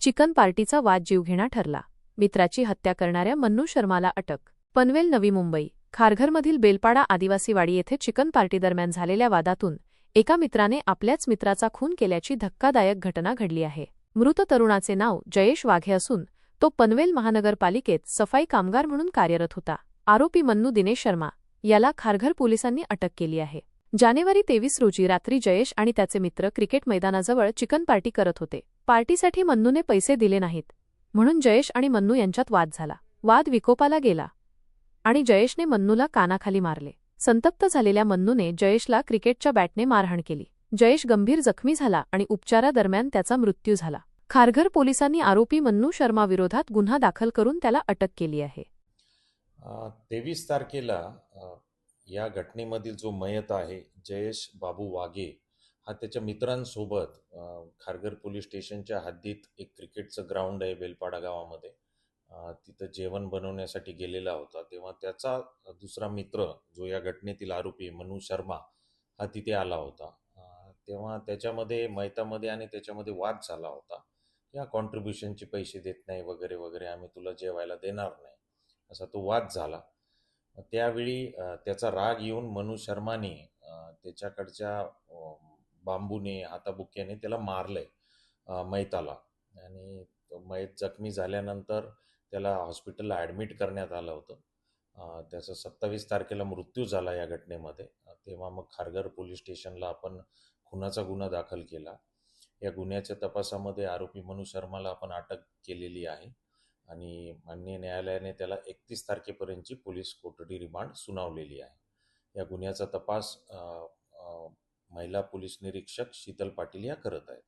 Chicken पार्टीचा वाद जीवघेणा ठरला. मित्राची हत्या करणाऱ्या मन्नू शर्माला अटक. पनवेल नवी मुंबई. खारघरमधील बेलपाडा आदिवासीवाडी येथे चिकन पार्टीदरम्यान झालेल्या वादातून एका मित्राने आपल्याच मित्राचा खून केल्याची धक्कादायक घटना घडली आहे. मृत तरुणाचे नाव जयेश वाघे असून तो पनवेल महानगरपालिकेत सफाई कामगार म्हणून कार्यरत होता. आरोपी मन्नू दिनेश शर्मा याला खारघर पोलिसांनी अटक केली आहे. जानेवारी तेवीस रोजी रात्री जयेश आणि त्याचे मित्र क्रिकेट मैदानाजवळ चिकन पार्टी करत होते. पार्टीसाठी मन्नूने पैसे दिले नाहीत. म्हणून जयेश आणि मन्नू यांच्यात वाद झाला. वाद विकोपाला गेला. आणि जयेशने मन्नूला कानाखाली मारले. संतप्त झालेल्या मन्नूने जयेशला क्रिकेटच्या बॅटने मारहाण केली. जयेश गंभीर जखमी झाला आणि उपचारादरम्यान त्याचा मृत्यू झाला. खारघर पोलिसांनी आरोपी मन्नू शर्माविरोधात गुन्हा दाखल करून त्याला अटक केली आहे. तेवीस तारखेला या घटनेमधील जो मयत आहे जयेश बाबू वाघे हा त्याच्या मित्रांसोबत खारघर पोलीस स्टेशनच्या हद्दीत एक क्रिकेटचं ग्राउंड आहे बेलपाडा गावामध्ये. तिथं जेवण बनवण्यासाठी गेलेला होता. तेव्हा त्याचा दुसरा मित्र जो या घटनेतील आरोपी मनु शर्मा हा तिथे आला होता. तेव्हा त्याच्यामध्ये मैतामध्ये आणि त्याच्यामध्ये वाद झाला होता. या कॉन्ट्रीब्युशनचे पैसे देत नाही वगैरे वगैरे आम्ही तुला जेवायला देणार नाही असा तो वाद झाला. त्यावेळी त्याचा राग येऊन मनु शर्माने त्याच्याकडच्या बांबूने हाताबुक्याने त्याला मारलंय आहे मैताला. आणि मैत जखमी झाल्यानंतर त्याला हॉस्पिटलला ॲडमिट करण्यात आलं होतं. त्याचा सत्तावीस तारखेला मृत्यू झाला या घटनेमध्ये. तेव्हा मग खारघर पोलीस स्टेशनला आपण खुनाचा गुन्हा दाखल केला. या गुन्ह्याच्या तपासामध्ये आरोपी मनु शर्माला आपण अटक केलेली आहे. आणि माननीय न्यायालयाने त्याला एकतीस तारखेपर्यंतची पोलीस कोठडी रिमांड सुनावलेली आहे. या गुन्ह्याचा तपास महिला पोलीस निरीक्षक शीतल पाटील या करत आहेत.